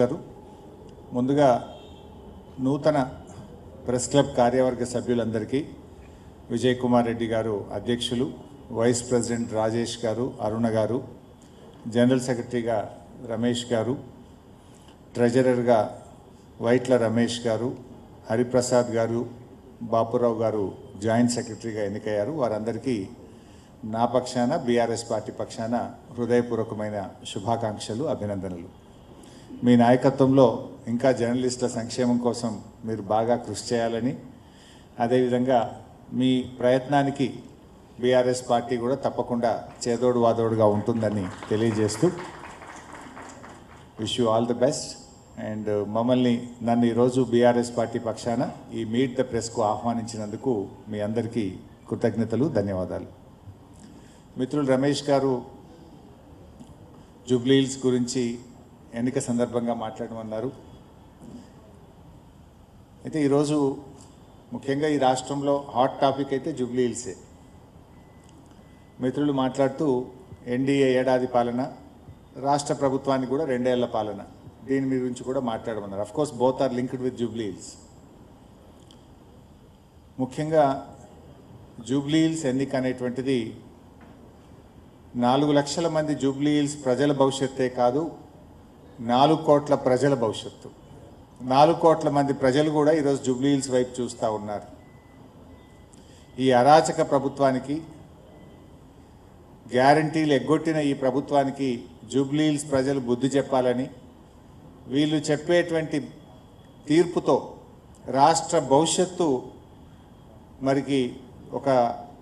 గారు. ముందుగా నూతన ప్రెస్ క్లబ్ కార్యవర్గ సభ్యులందరికీ విజయ్ కుమార్ రెడ్డి గారు అధ్యక్షులు వైస్ ప్రెసిడెంట్ రాజేష్ గారు అరుణ గారు జనరల్ సెక్రటరీగా రమేష్ గారు ట్రెజరర్గా వైట్ల రమేష్ గారు హరిప్రసాద్ గారు బాపురావు గారు జాయింట్ సెక్రటరీగా ఎన్నికయ్యారు. వారందరికీ నా పక్షాన బీఆర్ఎస్ పార్టీ పక్షాన హృదయపూర్వకమైన శుభాకాంక్షలు అభినందనలు. మీ నాయకత్వంలో ఇంకా జర్నలిస్టుల సంక్షేమం కోసం మీరు బాగా కృషి చేయాలని అదేవిధంగా మీ ప్రయత్నానికి బీఆర్ఎస్ పార్టీ కూడా తప్పకుండా చేదోడు వాదోడుగా ఉంటుందని తెలియజేస్తూ wish you all the best. And మమ్మల్ని నన్ను ఈరోజు బీఆర్ఎస్ పార్టీ పక్షాన ఈ మీట్ ద ప్రెస్కు ఆహ్వానించినందుకు మీ అందరికీ కృతజ్ఞతలు ధన్యవాదాలు. మిత్రులు రమేష్ గారు జూబ్లీహిల్స్ గురించి ఎన్నిక సందర్భంగా మాట్లాడమన్నారు. అయితే ఈరోజు ముఖ్యంగా ఈ రాష్ట్రంలో హాట్ టాపిక్ అయితే జూబ్లీ హిల్సే. మిత్రులు మాట్లాడుతూ ఎన్డీఏ ఏడాది పాలన రాష్ట్ర ప్రభుత్వానికి కూడా రెండేళ్ళ పాలన. దీని గురించి కూడా మాట్లాడమన్నారు. Of course both are linked with Jubilee Hills. ముఖ్యంగా జూబ్లీ హిల్స్ ఎన్నిక అనేటువంటిది నాలుగు లక్షల మంది జూబ్లీ హిల్స్ ప్రజల భవిష్యత్తే కాదు నాలుగు కోట్ల ప్రజల భవిష్యత్తు. నాలుగు కోట్ల మంది ప్రజలు కూడా ఈరోజు జూబ్లీ హిల్స్ వైపు చూస్తూ ఉన్నారు. ఈ అరాచక ప్రభుత్వానికి గ్యారంటీలు ఎగ్గొట్టిన ఈ ప్రభుత్వానికి జూబ్లీ హిల్స్ ప్రజలు బుద్ధి చెప్పాలని వీళ్ళు చెప్పేటువంటి తీర్పుతో రాష్ట్ర భవిష్యత్తు మరికి ఒక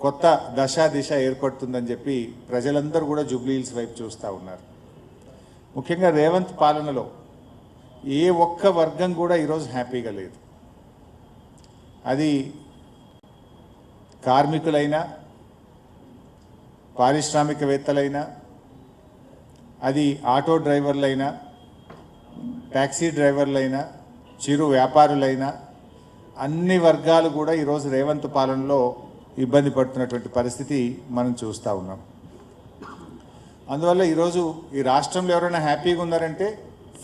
కొత్త దశ దిశ ఏర్పడుతుందని చెప్పి ప్రజలందరూ కూడా జూబ్లీ హిల్స్ వైపు చూస్తూ ఉన్నారు. ముఖ్యంగా రేవంత్ పాలనలో ఏ ఒక్క వర్గం కూడా ఈరోజు హ్యాపీగా లేదు. అది కార్మికులైనా పారిశ్రామికవేత్తలైనా అది ఆటో డ్రైవర్లైనా ట్యాక్సీ డ్రైవర్లైనా చిరు వ్యాపారులైనా అన్ని వర్గాలు కూడా ఈరోజు రేవంత్ పాలనలో ఇబ్బంది పడుతున్నటువంటి పరిస్థితి మనం చూస్తూ ఉన్నాం. అందువల్ల ఈరోజు ఈ రాష్ట్రంలో ఎవరైనా హ్యాపీగా ఉన్నారంటే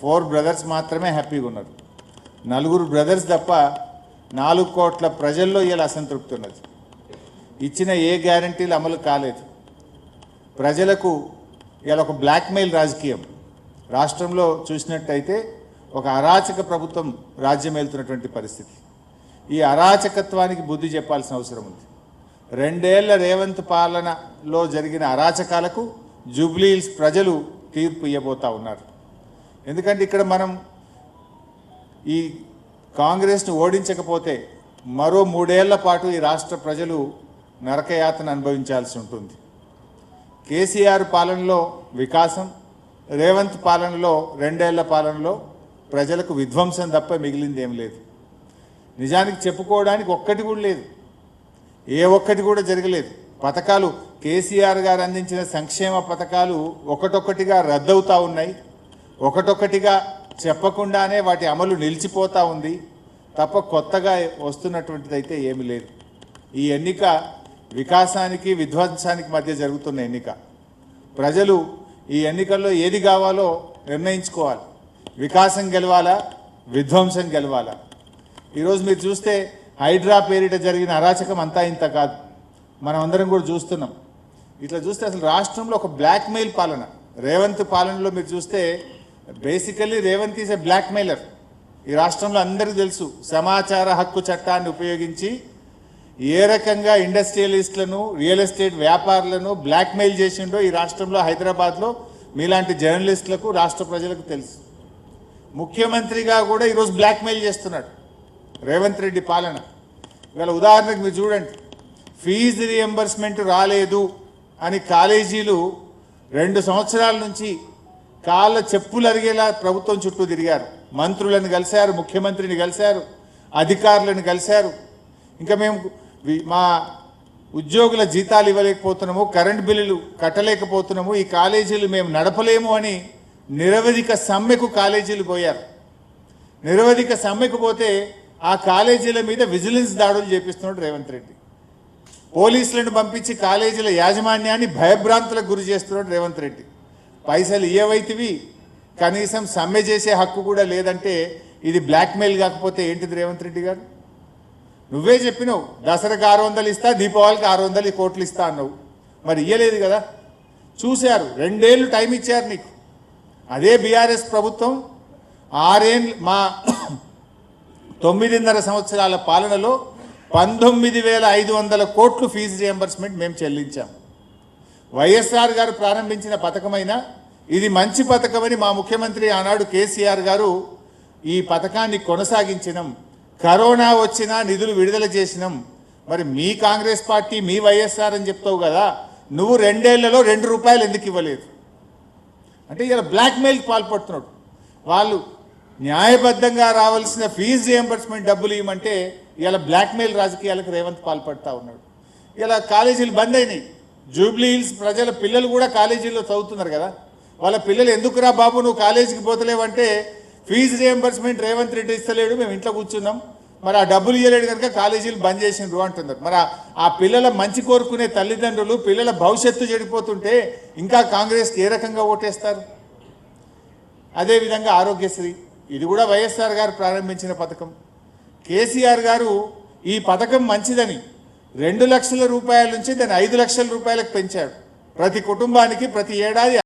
ఫోర్ బ్రదర్స్ మాత్రమే హ్యాపీగా ఉన్నారు. నలుగురు బ్రదర్స్ తప్ప నాలుగు కోట్ల ప్రజల్లో ఇలా అసంతృప్తి ఉన్నది. ఇచ్చిన ఏ గ్యారంటీలు అమలు కాలేదు. ప్రజలకు ఇలా ఒక బ్లాక్మెయిల్ రాజకీయం. రాష్ట్రంలో చూసినట్టయితే ఒక అరాచక ప్రభుత్వం రాజ్యం వెళ్తున్నటువంటి పరిస్థితి. ఈ అరాచకత్వానికి బుద్ధి చెప్పాల్సిన అవసరం ఉంది. రెండేళ్ళ రేవంత్ పాలనలో జరిగిన అరాచకాలకు జూబ్లీహిల్స్ ప్రజలు తీర్పు ఇవ్వబోతా ఉన్నారు. ఎందుకంటే ఇక్కడ మనం ఈ కాంగ్రెస్ను ఓడించకపోతే మరో మూడేళ్ళ పాటు ఈ రాష్ట్ర ప్రజలు నరకయాతను అనుభవించాల్సి ఉంటుంది. కేసీఆర్ పాలనలో వికాసం రేవంత్ పాలనలో రెండేళ్ళ పాలనలో ప్రజలకు విధ్వంసం తప్ప మిగిలింది ఏం లేదు. నిజానికి చెప్పుకోవడానికి ఒక్కటి కూడా లేదు. ఏ ఒక్కటి కూడా జరగలేదు. పథకాలు కేసీఆర్ గారు అందించిన సంక్షేమ పథకాలు ఒకటొక్కటిగా రద్దవుతూ ఉన్నాయి. ఒకటొక్కటిగా చెప్పకుండానే వాటి అమలు నిలిచిపోతూ ఉంది. తప్ప కొత్తగా వస్తున్నటువంటిది అయితే ఏమీ లేదు. ఈ ఎన్నిక వికాసానికి విధ్వంసానికి మధ్య జరుగుతున్న ఎన్నిక. ప్రజలు ఈ ఎన్నికల్లో ఏది కావాలో నిర్ణయించుకోవాలి. వికాసం గెలవాలా? విధ్వంసం గెలవాలా? ఈరోజు మీరు చూస్తే హైడ్రా పేరిట జరిగిన అరాచకం అంతా ఇంత కాదు. మనం అందరం కూడా చూస్తున్నాం. ఇట్లా చూస్తే అసలు రాష్ట్రంలో ఒక బ్లాక్మెయిల్ పాలన. రేవంత్ పాలనలో మీరు చూస్తే basically Revanth is a blackmailer ఈ రాష్ట్రంలో అందరికీ తెలుసు సమాచార హక్కు చట్టాన్ని ఉపయోగించి ఏ రకంగా ఇండస్ట్రియలిస్టులను రియల్ ఎస్టేట్ వ్యాపారులను బ్లాక్మెయిల్ చేసిండో ఈ రాష్ట్రంలో హైదరాబాద్లో మీలాంటి జర్నలిస్టులకు రాష్ట్ర ప్రజలకు తెలుసు. ముఖ్యమంత్రిగా కూడా ఈరోజు బ్లాక్మెయిల్ చేస్తున్నాడు రేవంత్ రెడ్డి పాలన. ఇవాళ ఉదాహరణకు మీరు చూడండి ఫీజు రియంబర్స్మెంట్ రాలేదు అని కాలేజీలు రెండు సంవత్సరాల నుంచి కాళ్ళ చెప్పులు అరిగేలా ప్రభుత్వం చుట్టూ తిరిగారు. మంత్రులను కలిశారు ముఖ్యమంత్రిని కలిశారు అధికారులను కలిశారు. ఇంకా మేము మా ఉద్యోగుల జీతాలు ఇవ్వలేకపోతున్నాము కరెంట్ బిల్లులు కట్టలేకపోతున్నాము ఈ కాలేజీలు మేము నడపలేము అని నిరవధిక సమ్మెకు కాలేజీలు పోయారు. నిరవధిక సమ్మెకు పోతే ఆ కాలేజీల మీద విజిలెన్స్ దాడులు చేపిస్తున్నాడు రేవంత్ రెడ్డి. పోలీసులను పంపించి కాలేజీల యాజమాన్యాన్ని భయభ్రాంతులకు గురి చేస్తున్నాడు రేవంత్ రెడ్డి. పైసలు ఇయ్యవైతివి. కనీసం సమ్మె చేసే హక్కు కూడా లేదంటే ఇది బ్లాక్మెయిల్ కాకపోతే ఏంటిది రేవంత్ రెడ్డి గారు? నువ్వే చెప్పినావు దసరాకి ఆరు వందలు ఇస్తా దీపావళికి ఆరు వందలు కోట్లు ఇస్తా అన్నావు. మరి ఇయ్యలేదు కదా? చూశారు రెండేళ్ళు టైం ఇచ్చారు నీకు. అదే బీఆర్ఎస్ ప్రభుత్వం ఆరేళ్ళు మా తొమ్మిదిన్నర సంవత్సరాల పాలనలో పంతొమ్మిది వేల ఐదు వందల కోట్లు ఫీజు రియంబర్స్మెంట్ మేము చెల్లించాం. వైఎస్ఆర్ గారు ప్రారంభించిన పథకమైన ఇది మంచి పథకమని మా ముఖ్యమంత్రి ఆనాడు కేసీఆర్ గారు ఈ పథకాన్ని కొనసాగించినాం. కరోనా వచ్చినా నిధులు విడుదల చేసినాం. మరి మీ కాంగ్రెస్ పార్టీ మీ వైఎస్ఆర్ అని చెప్తావు కదా నువ్వు రెండేళ్ళలో రెండు రూపాయలు ఎందుకు ఇవ్వలేదు? అంటే ఇలా బ్లాక్మెయిల్కి పాల్పడుతున్నాడు. వాళ్ళు న్యాయబద్ధంగా రావాల్సిన ఫీజు రియంబర్స్మెంట్ డబ్బులు ఇవ్వమంటే ఇలా బ్లాక్మెయిల్ రాజకీయాలకు రేవంత్ పాల్పడతా ఉన్నాడు. ఇలా కాలేజీలు బంద్ అయినాయి. జూబ్లీ హిల్స్ ప్రజల పిల్లలు కూడా కాలేజీల్లో చదువుతున్నారు కదా. వాళ్ళ పిల్లలు ఎందుకురా బాబు నువ్వు కాలేజీకి పోతలేవంటే ఫీజు రియంబర్స్మెంట్ రేవంత్ రెడ్డి ఇస్తలేడు మేము ఇంట్లో కూర్చున్నాం. మరి ఆ డబ్బులు ఇవ్వలేడు కనుక కాలేజీలు బంద్ చేసిండ్రు అంటున్నారు. మరి ఆ- ఆ పిల్లల మంచి కోరుకునే తల్లిదండ్రులు పిల్లల భవిష్యత్తు చెడిపోతుంటే ఇంకా కాంగ్రెస్కి ఏ రకంగా ఓటేస్తారు? అదేవిధంగా ఆరోగ్యశ్రీ ఇది కూడా వైఎస్ఆర్ గారు ప్రారంభించిన పథకం. కేసీఆర్ గారు ఈ పథకం మంచిదని రెండు లక్షల రూపాయల నుంచి దాన్ని ఐదు లక్షల రూపాయలకు పెంచాడు. ప్రతి కుటుంబానికి ప్రతి ఏడాది